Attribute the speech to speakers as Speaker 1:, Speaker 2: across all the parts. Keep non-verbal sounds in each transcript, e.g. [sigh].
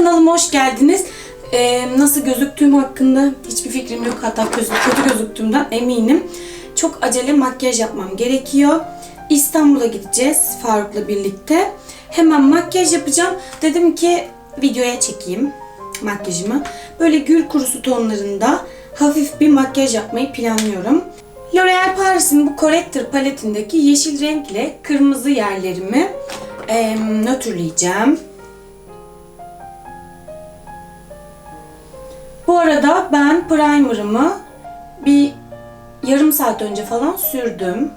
Speaker 1: kanalıma hoş geldiniz. Ee, nasıl gözüktüğüm hakkında hiçbir fikrim yok. Hatta kötü, kötü gözüktüğümden eminim. Çok acele makyaj yapmam gerekiyor. İstanbul'a gideceğiz Faruk'la birlikte. Hemen makyaj yapacağım. Dedim ki videoya çekeyim makyajımı. Böyle gül kurusu tonlarında hafif bir makyaj yapmayı planlıyorum. L'Oreal Paris'in bu Corrector paletindeki yeşil renkle kırmızı yerlerimi e, nötrleyeceğim. Arada ben primer'ımı bir yarım saat önce falan sürdüm.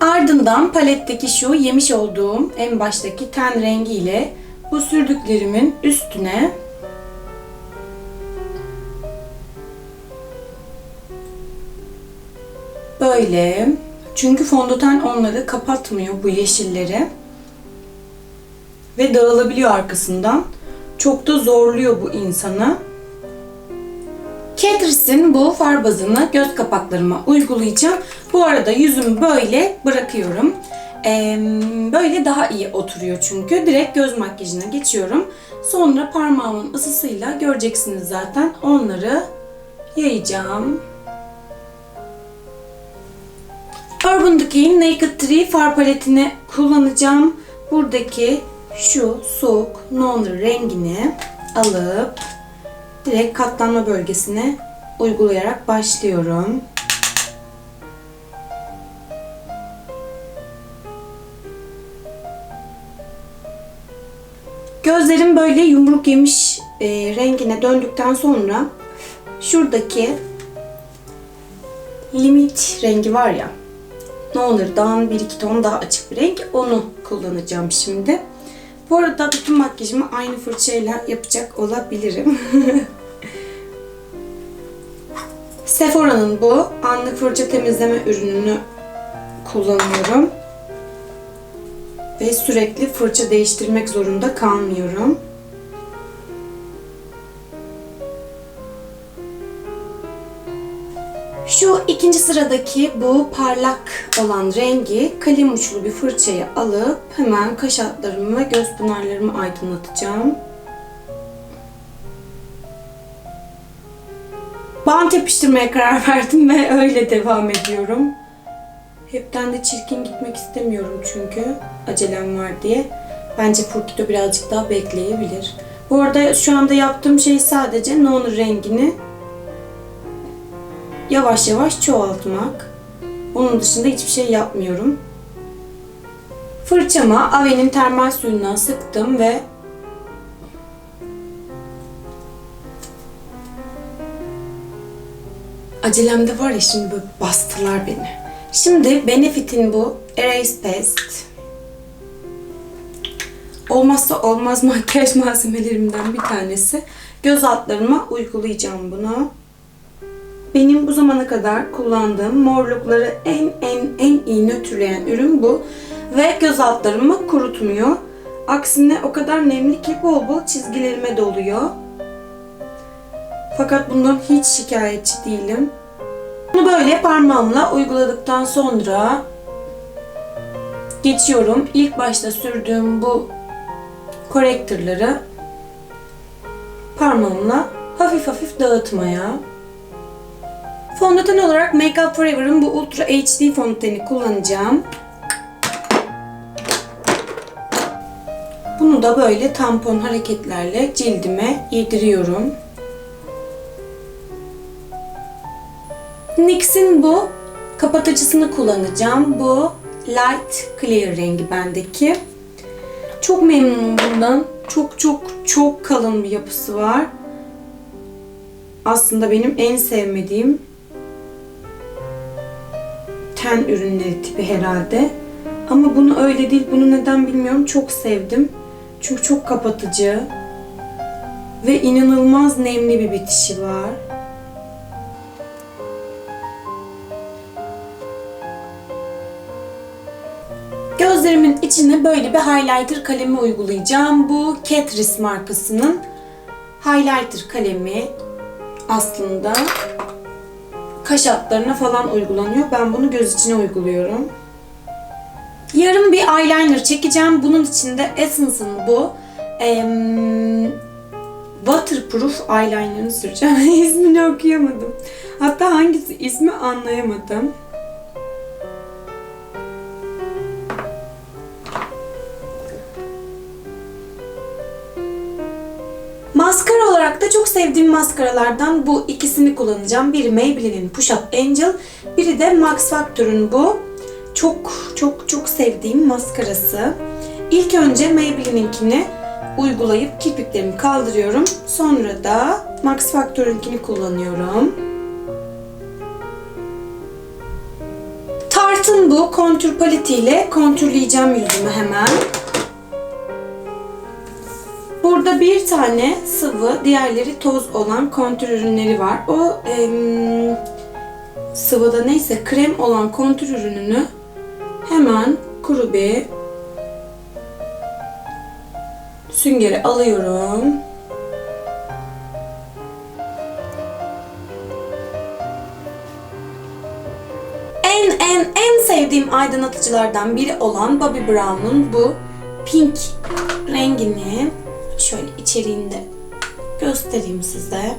Speaker 1: Ardından paletteki şu yemiş olduğum en baştaki ten rengiyle bu sürdüklerimin üstüne böyle çünkü fondöten onları kapatmıyor bu yeşilleri ve dağılabiliyor arkasından. Çok da zorluyor bu insanı. Catrice'in bu far bazını göz kapaklarıma uygulayacağım. Bu arada yüzümü böyle bırakıyorum. Ee, böyle daha iyi oturuyor çünkü. Direkt göz makyajına geçiyorum. Sonra parmağımın ısısıyla göreceksiniz zaten. Onları yayacağım. Urban Decay'in Naked Tree far paletini kullanacağım. Buradaki şu soğuk non rengini alıp direkt katlanma bölgesine uygulayarak başlıyorum. Gözlerim böyle yumruk yemiş e, rengine döndükten sonra şuradaki limit rengi var ya Nonner'dan bir iki ton daha açık bir renk onu kullanacağım şimdi. Bu arada bütün makyajımı aynı fırçayla yapacak olabilirim. [laughs] Sephora'nın bu anlık fırça temizleme ürününü kullanıyorum. Ve sürekli fırça değiştirmek zorunda kalmıyorum. Şu ikinci sıradaki bu parlak olan rengi kalem uçlu bir fırçayı alıp hemen kaş altlarımı ve göz pınarlarımı aydınlatacağım. Bant yapıştırmaya karar verdim ve öyle devam ediyorum. Hepten de çirkin gitmek istemiyorum çünkü acelem var diye. Bence Furkito birazcık daha bekleyebilir. Bu arada şu anda yaptığım şey sadece non rengini yavaş yavaş çoğaltmak. Onun dışında hiçbir şey yapmıyorum. Fırçama Ave'nin termal suyundan sıktım ve Acelemde var ya şimdi böyle bastılar beni. Şimdi Benefit'in bu Erase Pest olmazsa olmaz [laughs] makyaj malzemelerimden bir tanesi. Göz altlarıma uygulayacağım bunu. Benim bu zamana kadar kullandığım morlukları en en en iyi nötrleyen ürün bu. Ve göz altlarımı kurutmuyor. Aksine o kadar nemli ki bol bol çizgilerime doluyor. Fakat bundan hiç şikayetçi değilim. Bunu böyle parmağımla uyguladıktan sonra geçiyorum. İlk başta sürdüğüm bu korektörleri parmağımla hafif hafif dağıtmaya. Fondöten olarak Make Up Forever'ın bu Ultra HD fondöteni kullanacağım. Bunu da böyle tampon hareketlerle cildime yediriyorum. NYX'in bu kapatıcısını kullanacağım. Bu Light Clear rengi bendeki. Çok memnunum bundan. Çok çok çok kalın bir yapısı var. Aslında benim en sevmediğim ten ürünleri tipi herhalde. Ama bunu öyle değil. Bunu neden bilmiyorum. Çok sevdim. Çünkü çok kapatıcı. Ve inanılmaz nemli bir bitişi var. İçine böyle bir highlighter kalemi uygulayacağım. Bu Catrice markasının highlighter kalemi aslında kaş altlarına falan uygulanıyor. Ben bunu göz içine uyguluyorum. Yarım bir eyeliner çekeceğim. Bunun içinde Essence'ın bu em, waterproof eyeliner'ını süreceğim. [laughs] İsmini okuyamadım. Hatta hangisi ismi anlayamadım. Olarak da çok sevdiğim maskaralardan bu ikisini kullanacağım. Biri Maybelline'in Push Up Angel, biri de Max Factor'ın bu. Çok çok çok sevdiğim maskarası. İlk önce Maybelline'inkini uygulayıp kirpiklerimi kaldırıyorum. Sonra da Max Factor'ınkini kullanıyorum. Tarte'ın bu kontür paletiyle kontürleyeceğim yüzümü hemen. Bir tane sıvı, diğerleri toz olan kontür ürünleri var. O em, sıvıda neyse krem olan kontür ürününü hemen kuru bir süngeri alıyorum. En en en sevdiğim aydınlatıcılardan biri olan Bobbi Brown'un bu pink rengini şöyle içeriğinde göstereyim size.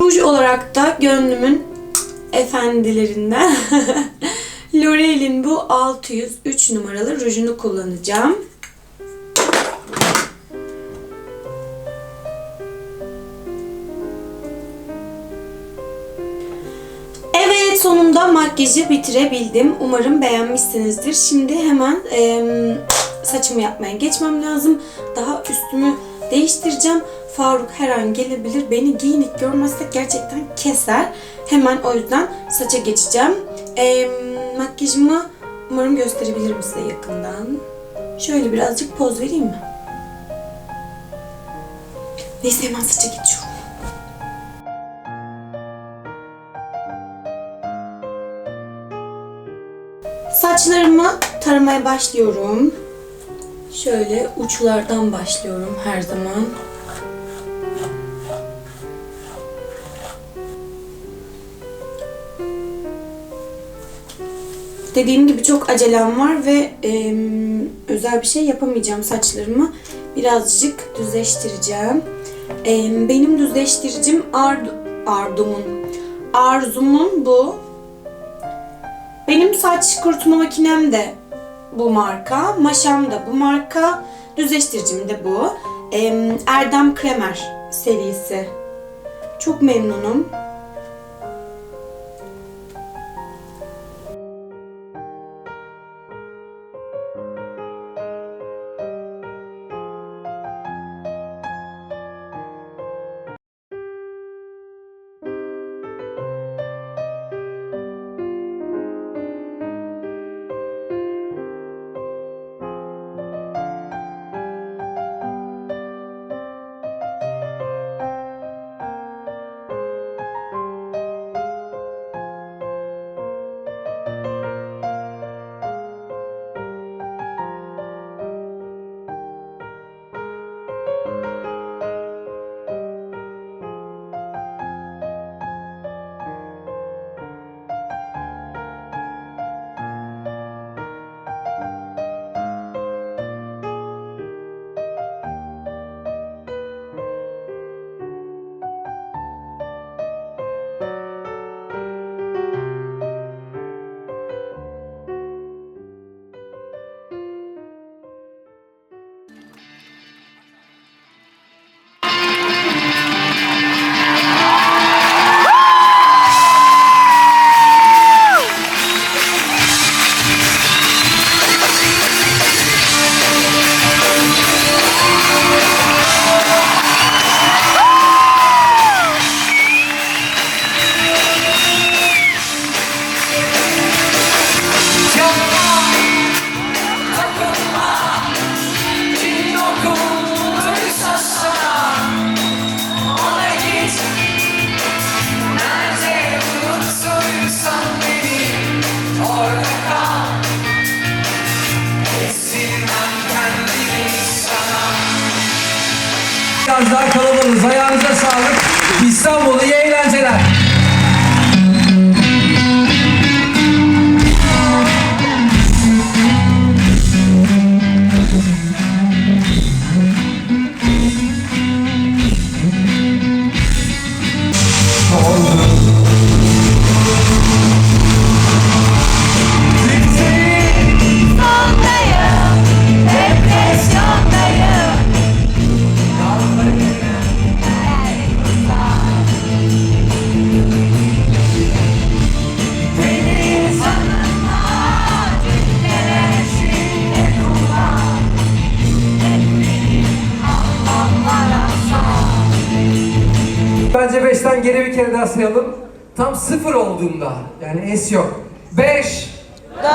Speaker 1: Ruj olarak da gönlümün efendilerinden [laughs] L'Oreal'in bu 603 numaralı rujunu kullanacağım. Sonunda makyajı bitirebildim. Umarım beğenmişsinizdir. Şimdi hemen em, saçımı yapmaya geçmem lazım. Daha üstümü değiştireceğim. Faruk her an gelebilir. Beni giyinik görmezse gerçekten keser. Hemen o yüzden saça geçeceğim. Em, makyajımı umarım gösterebilirim size yakından. Şöyle birazcık poz vereyim mi? Neyse hemen saça geçiyorum. Saçlarımı taramaya başlıyorum. Şöyle uçlardan başlıyorum her zaman. Dediğim gibi çok acelem var ve em, özel bir şey yapamayacağım saçlarımı. Birazcık düzleştireceğim. Em, benim düzleştiricim Ardu, Ardum'un. Arzum'un bu benim saç kurutma makinem de bu marka. Maşam da bu marka. Düzleştiricim de bu. Em, Erdem Kremer serisi. Çok memnunum.
Speaker 2: Biraz daha geri bir kere daha sayalım. Tam sıfır olduğunda yani es yok. 5
Speaker 1: 4,